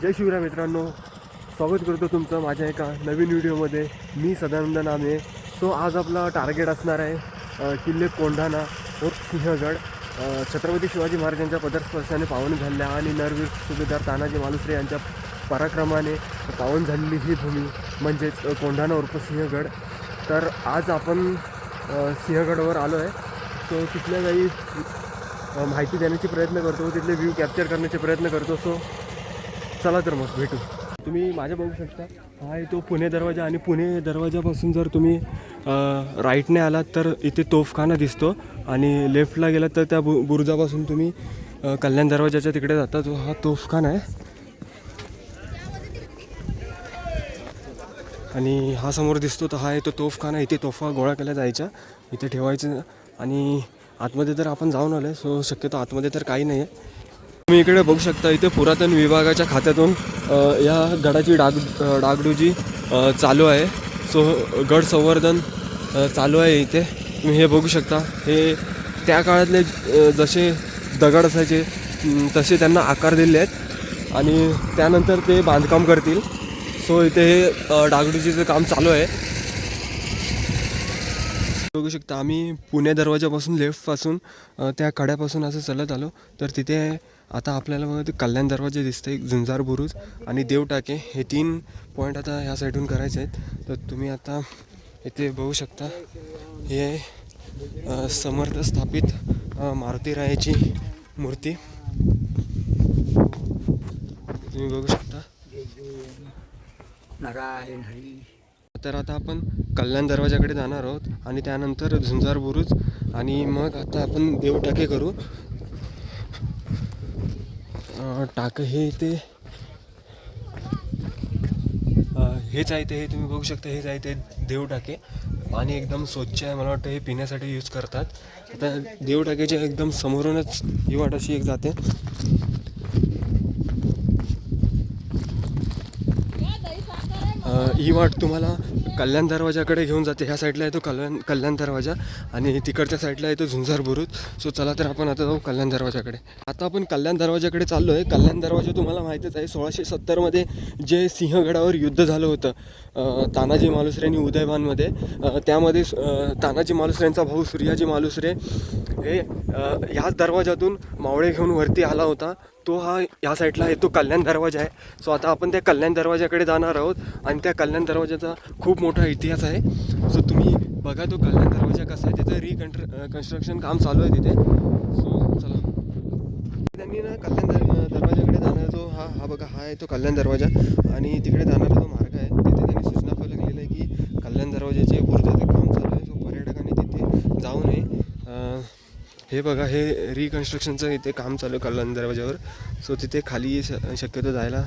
जय शिवराय मित्रांनो स्वागत करतो तुमचं माझ्या एका नवीन व्हिडिओमध्ये. मी सदानंद नामे. सो आज आपला टार्गेट असणार आहे किल्ले कोंढाणा व सिंहगड. छत्रपती शिवाजी महाराजांच्या पदरस्पर्शाने पावन झाल्या आणि नरवीर सुभेदार तानाजी मालुसरे यांच्या पराक्रमाने पावन झालेली ही भूमी म्हणजेच कोंढाणा उर्फ सिंहगड. तर आज आपण सिंहगडवर आलो आहे सो तिथल्या काही माहिती देण्याचे प्रयत्न करतो तिथले व्ह्यू कॅप्चर करण्याचे प्रयत्न करतो. सो चला तर मग भेटू. तुम्ही माझ्या बघू शकता. हा आहे तो पुणे दरवाजा आणि पुणे दरवाजापासून जर तुम्ही राईटने आलात तर इथे तोफखाना दिसतो आणि लेफ्टला गेलात तर त्या बु बुरुजापासून तुम्ही कल्याण दरवाजाच्या तिकडे जाता. जो हा तोफखाना आहे. आणि हा समोर दिसतो तर हा आहे तो तोफखाना. इथे तोफा गोळा केल्या जायच्या. इथे ठेवायचं आणि आतमध्ये तर आपण जाऊन आलो आहे सो शक्यतो आतमध्ये तर काही नाही आहे तुम्ही इकडे बघू शकता इथे पुरातन विभागाच्या खात्यातून या गडाची डाग डागडुजी चालू आहे. सो गड संवर्धन चालू आहे इथे. तुम्ही हे बघू शकता. हे त्या काळातले जसे दगड असायचे तसे त्यांना आकार दिले आहेत. आणि त्यानंतर ते बांधकाम करतील. सो इथे हे डागडुजीचं काम चालू आहे. बघू शकता आम्ही पुणे दरवाजापासून लेफ्टपासून त्या कड्यापासून असं चालत आलो. तर तिथे आता आपल्याला बघा ते कल्याण दरवाजे दिसते एक झुंजार बुरुज आणि देवटाके हे तीन पॉईंट आता ह्या साईडून करायचे आहेत. तर तुम्ही आता इथे बघू शकता हे समर्थ स्थापित अ, मारुती तुम्ही बघू शकता. नारायण हरी. तर आता आपण कल्याण दरवाजाकडे जाणार आहोत आणि त्यानंतर झुंजार बुरुज आणि मग आता आपण देव टाके करू. टाक हे ते हेच आहे ते हे तुम्ही बघू शकता हेच आहे ते देव टाके पाणी एकदम स्वच्छ आहे मला वाटतं हे पिण्यासाठी यूज करतात. आता देव टाकेच्या एकदम समोरूनच ही वाट अशी एक जाते. ही वाट तुम्हाला कल्याण दरवाजाकडे घेऊन जाते. ह्या साईडला येतो कल्याण कल्याण दरवाजा आणि तिकडच्या साईडला येतो झुंझार बुरुद बुरुज. सो चला तर आपण आता जाऊ कल्याण दरवाजाकडे. आता आपण कल्याण दरवाजाकडे चाललो आहे कल्याण दरवाजा तुम्हाला माहितीच आहे. सोळाशे सत्तरमध्ये जे सिंहगडावर युद्ध झालं होतं तानाजी मालुसरे आणि उदयभानमध्ये त्यामध्ये तानाजी मालुसरेंचा भाऊ सूर्याजी मालुसरे हे ह्याच दरवाजातून मावळे घेऊन वरती आला होता. तो हा या साईडला आहे तो कल्याण दरवाजा आहे. सो आता आपण त्या कल्याण दरवाजाकडे जाणार आहोत आणि त्या कल्याण दरवाजाचा खूप मोठा इतिहास आहे. सो तुम्ही बघा तो कल्याण दरवाजा कसा आहे त्याचं रिकन्स्ट्र कन्स्ट्रक्शन काम चालू आहे तिथे. सो चला. त्यांनी ना कल्याण दर दरवाजाकडे जाणारा जो हा हा बघा हा आहे तो कल्याण दरवाजा. आणि तिकडे जाणारा जो मार्ग आहे तिथे त्यांनी सूचना फलक लिहिलं आहे की कल्याण दरवाजाचे बुरुजाचं काम चालू आहे सो पर्यटकांनी तिथे जाऊ नये अं, हे बघा हे रिकन्स्ट्रक्शनचं इथे काम चालू आहे कल्याण दरवाजावर सो तिथे खाली श शक्यतो जायला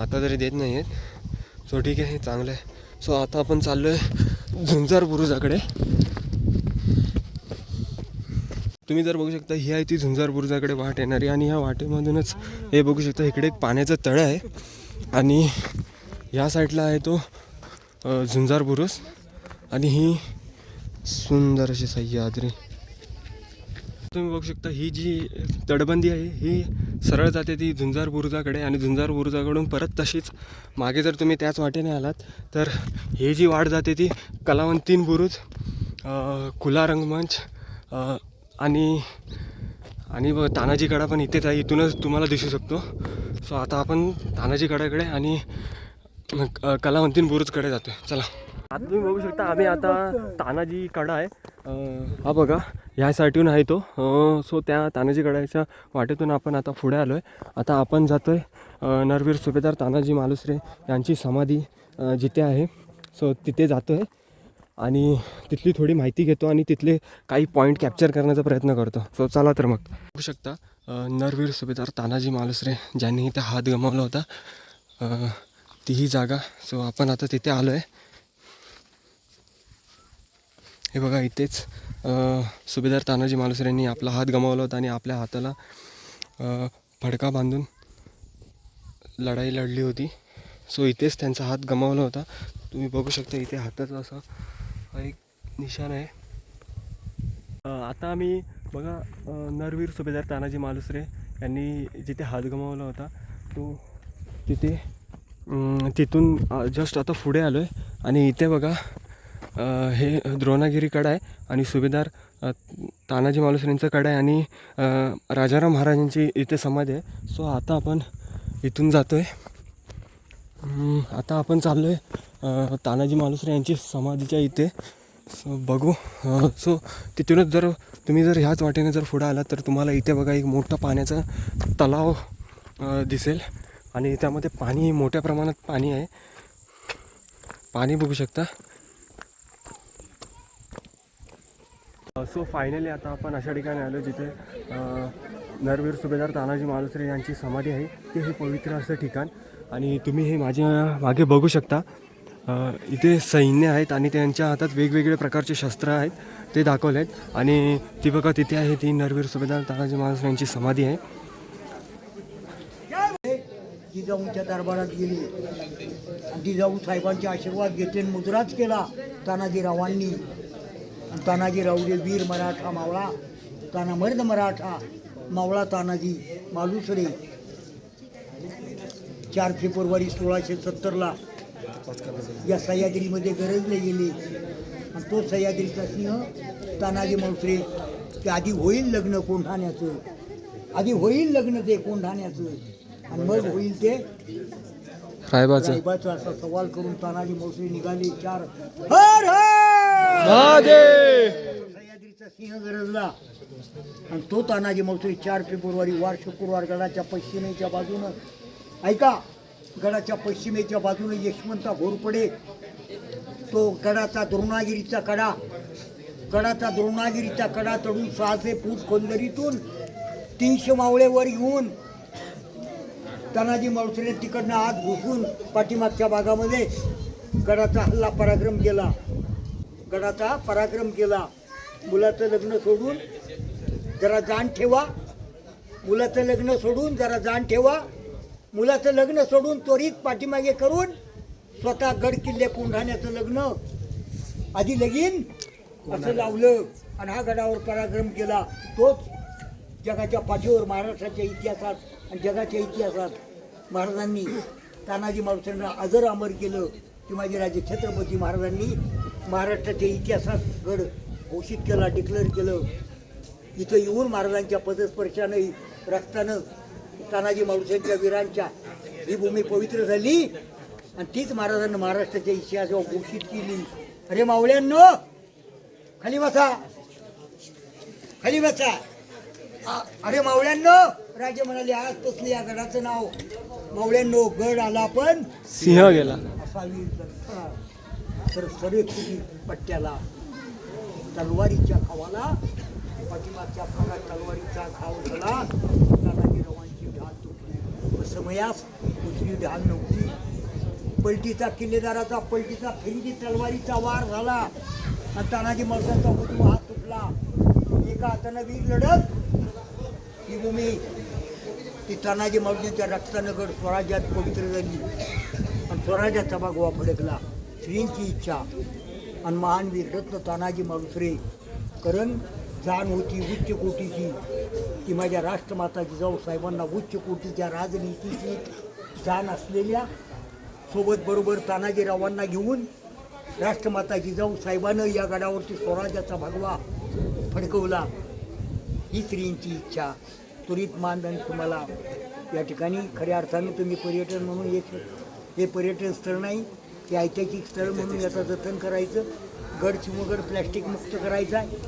आता तरी देत नाही आहेत सो ठीक आहे हे चांगलं आहे. सो आता आपण चाललो आहे झुंजार बुरुजाकडे. तुम्ही जर बघू शकता ही आहे ती झुंजार बुरुजाकडे वाट येणारी आणि ह्या वाटेमधूनच हे बघू शकता इकडे एक पाण्याचं तळ आहे. आणि ह्या साईडला आहे तो झुंजार बुरुज. आणि ही सुंदर अशी सह्याद्री. तुम्ही बघू शकता ही जी तटबंदी आहे ही सरळ जाते ती झुंजार बुरुजाकडे आणि झुंजार बुरुजाकडून परत तशीच मागे जर तुम्ही त्याच वाटेने आलात तर ही जी वाट जाते ती कलावंतीन बुरुज खुला रंगमंच आणि आणि ब तानाजी कडा पण इथेच आहे इथूनच तुम्हाला दिसू शकतो. सो आता आपण तानाजी कडाकडे आणि कलावंतीन बुरुजकडे जातो चला. आता तुम्ही बघू शकता आम्ही आता तानाजी कडा आहे. हा बघा ह्यासाठीहून आहे तो. सो त्या तानाजी कडाच्या वाटेतून आपण आता पुढे आलो आहे आता आपण जातो आहे नरवीर सुभेदार तानाजी मालुसरे यांची समाधी जिथे आहे. सो तिथे जातो आहे आणि तिथली थोडी माहिती घेतो आणि तिथले काही पॉईंट कॅप्चर करण्याचा प्रयत्न करतो. सो चला तर मग. बघू शकता नरवीर सुभेदार तानाजी मालुसरे ज्यांनी इथे हात गमावला होता. ती ही जागा. सो आपण आता तिथे आलो आहे हे बघा इथेच सुभेदार तानाजी मालुसरे यांनी आपला हात गमावला होता आणि आपल्या हाताला फडका बांधून लढाई लढली होती. सो इथेच त्यांचा हात गमावला होता. तुम्ही बघू शकता इथे हाताचा असा एक निशाण आहे. आता आम्ही बघा नरवीर सुभेदार तानाजी मालुसरे यांनी जिथे हात गमावला होता तो तिथे तिथून जस्ट आता पुढे आलो आहे आणि इथे बघा हे द्रोणागिरी कडा आहे आणि सुभेदार तानाजी मालुसरेंचा कडा आहे आणि राजाराम महाराजांची इथे समाधी आहे. सो आता आपण इथून जातो आहे आता आपण चाललो आहे तानाजी मालुसरे यांची समाधीच्या इथे. सो बघू सो तिथूनच जर तुम्ही जर ह्याच वाटेने जर पुढं आलात तर तुम्हाला इथे बघा एक मोठा पाण्याचा तलाव दिसेल. आणि त्यामध्ये पाणी मोठ्या प्रमाणात पाणी आहे. पाणी बघू शकता. सो फायनली आता आपण अशा ठिकाणी आलो जिथे नरवीर सुभेदार तानाजी मालुसरे यांची समाधी आहे. ते हे पवित्र असं ठिकाण. आणि तुम्ही हे माझ्या मागे बघू शकता. इथे सैन्य आहेत आणि त्यांच्या हातात वेगवेगळे प्रकारचे शस्त्र आहेत. ते दाखवले आहेत. आणि ती बघा तिथे आहे ती नरवीर सुभेदार तानाजी मालुसरे यांची समाधी आहे. जिजाऊंच्या दरबारात गेली. जिजाऊ साहेबांचे आशीर्वाद घेतले आणि केला तानाजीरावांनी. आणि तानाजीरावले वीर मराठा मावळा ताना मर्द मराठा मावळा तानाजी मालुसरे. चार फेब्रुवारी सोळाशे सत्तरला या सह्याद्रीमध्ये गरजले गेले. आणि तो सह्याद्रीचा सिंह तानाजी मालुसरे ते आधी होईल लग्न कोंढाण्याचं. आधी होईल लग्न ते कोंढाण्याचं. आणि मग होईल ते रायबाचं. असा सवाल करून तानाजी मावशी निघाले. चार हर हर! सह्याद्रीचा सिंह गरजला. आणि तो तानाजी मावशी चार फेब्रुवारी वार शुक्रवार गडाच्या पश्चिमेच्या बाजूनं. ऐका गडाच्या पश्चिमेच्या बाजूने यशवंता घोरपडे. तो गडाचा द्रोणागिरीचा कडा. गडाचा द्रोणागिरीचा कडा चढून सहाशे फूट खोलदरीतून तीनशे मावळेवर येऊन तानाजी मावसरे तिकडनं आत घुसून पाठीमागच्या भागामध्ये गडाचा हल्ला पराक्रम केला. गडाचा पराक्रम केला. मुलाचं लग्न सोडून जरा जाण ठेवा. मुलाचं लग्न सोडून जरा जाण ठेवा. मुलाचं लग्न सोडून त्वरित पाठीमागे करून स्वतः गड किल्ले कोंढाण्याचं लग्न. आधी लगीन असं लावलं आणि हा गडावर पराक्रम केला. तोच जगाच्या पाठीवर महाराष्ट्राच्या इतिहासात आणि जगाच्या इतिहासात महाराजांनी तानाजी मालुसरेंना अजर अमर केलं शिवाजीराजे छत्रपती महाराजांनी महाराष्ट्राच्या इतिहासात गड घोषित केला डिक्लेअर केलं. इथं येऊन महाराजांच्या पदस्पर्शानं रक्तानं तानाजी मालुसरेंच्या वीरांच्या ही भूमी पवित्र झाली आणि तीच महाराजांनी महाराष्ट्राच्या इतिहासावर घोषित केली. अरे मावळ्यांनो खाली बसा. खाली बसा. अरे मावळ्यांनो राजे म्हणाले आज तसले या गडाचं नाव. मावळ्यांनो गड आला पण सिंह गेला. असावी. तर सरे सरेखुरी पट्ट्याला. तलवारीच्या खावाला पाठीमागच्या भागात तलवारीचा घाव झाला. तानाजी रवांची ढाल तुटली. समयास दुसरी ढाल नव्हती. पलटीचा किल्लेदाराचा पलटीचा फिरकी तलवारीचा वार झाला. आणि तानाजी माणसाचा उजवा हात तुटला. एका हातानं वीर लढत. ही भूमी ती तानाजी मालुसरेंच्या रक्तानगर स्वराज्यात पवित्र झाली. आणि स्वराज्याचा भगवा फडकला. श्रींची इच्छा आणि महान वीर रत्न तानाजी मालुसरे कारण जाण होती उच्च कोटीची. ती माझ्या राष्ट्रमाता जिजाऊ साहेबांना उच्च कोटीच्या राजनीतीची जाण असलेल्या सोबत बरोबर तानाजीरावांना घेऊन राष्ट्रमाता जिजाऊ साहेबानं या गडावरती स्वराज्याचा भगवा फडकवला. ही स्त्रींची इच्छा. त्वरित मानधन तुम्हाला. या ठिकाणी खऱ्या अर्थाने तुम्ही पर्यटन म्हणून एक हे पर्यटन स्थळ नाही ते ऐतिहासिक स्थळ म्हणून याचं जतन करायचं. गड चिमगड प्लॅस्टिक मुक्त करायचा. आहे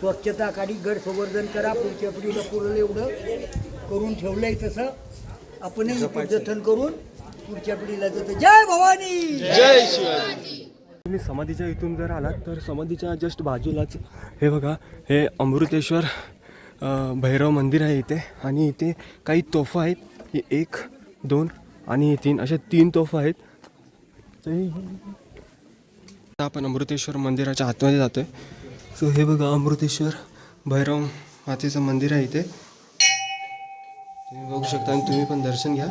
स्वच्छता काढी गड संवर्धन करा. पुढच्या पिढीला पुरलं एवढं करून ठेवलं आहे तसं. आपणही जतन करून पुढच्या पिढीला जतन. जय भवानी! जय शिवाजी! तुम्ही समाधीच्या इथून जर आलात तर समाधीच्या जस्ट बाजूलाच हे बघा हे अमृतेश्वर भैरव मंदिर आहे इथे. आणि इथे काही तोफा आहेत. ही एक दोन आणि तीन अशा तीन तोफा आहेत. आता आपण अमृतेश्वर मंदिराच्या आतमध्ये जातोय. सो हे बघा अमृतेश्वर भैरव मातेचं मंदिर आहे इथे. तुम्ही बघू शकता आणि तुम्ही पण दर्शन घ्या.